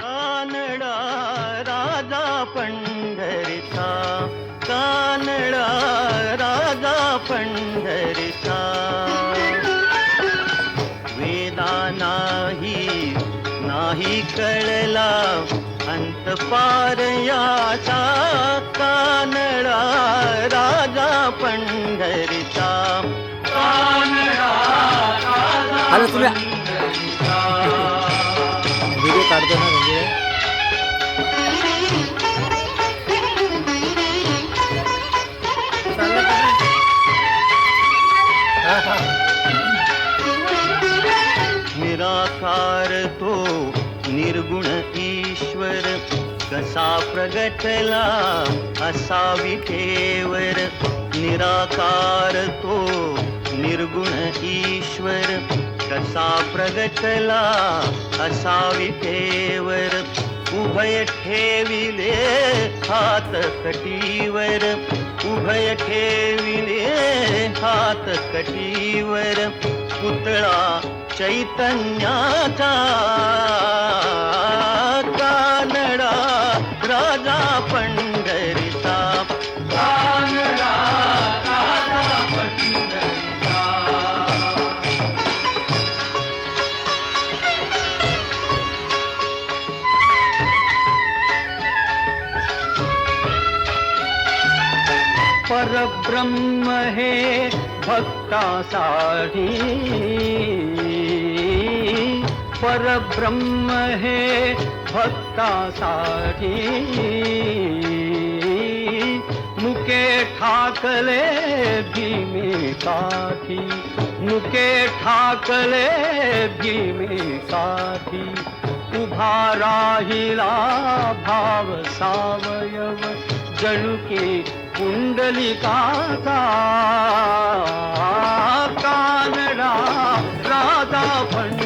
कानडा राजा पंढरीचा कानडा राजा पंढरीचा. वेदा नाही नाही कळला अंत याचा. कानडा राजा पंढरीचा. कानडा निराकार तो निर्गुण ईश्वर कसा प्रगटला असा विठेवर निराकार तो निर्गुण ईश्वर कसा प्रगटला असा विठेवर उभय ठेविले हात कटीवर उभय ठेविले हात कटीवर. पुतळा चैतन्याचा कानडा राजा पंढरीचा. कानडा राजा पंढरीचा. परब्रह्म हे भक्तासाठी. परब्रह्म हे भक्तासाठी मुके ठाकले भीमे काठी मुके ठाकले भीमे काठी उभा राहिला भाव सावयव जणुके कुंडलिकाचा कानडा राजा पंढरीचा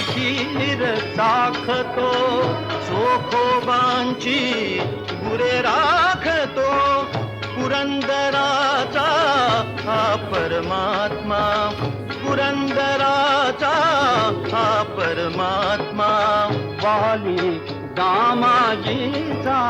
खीर चाखतो चोखोबांची गुरे राखतो पुरंदराचा हा परमात्मा। पुरंदराचा हा परमात्मा। वाली दामाजीचा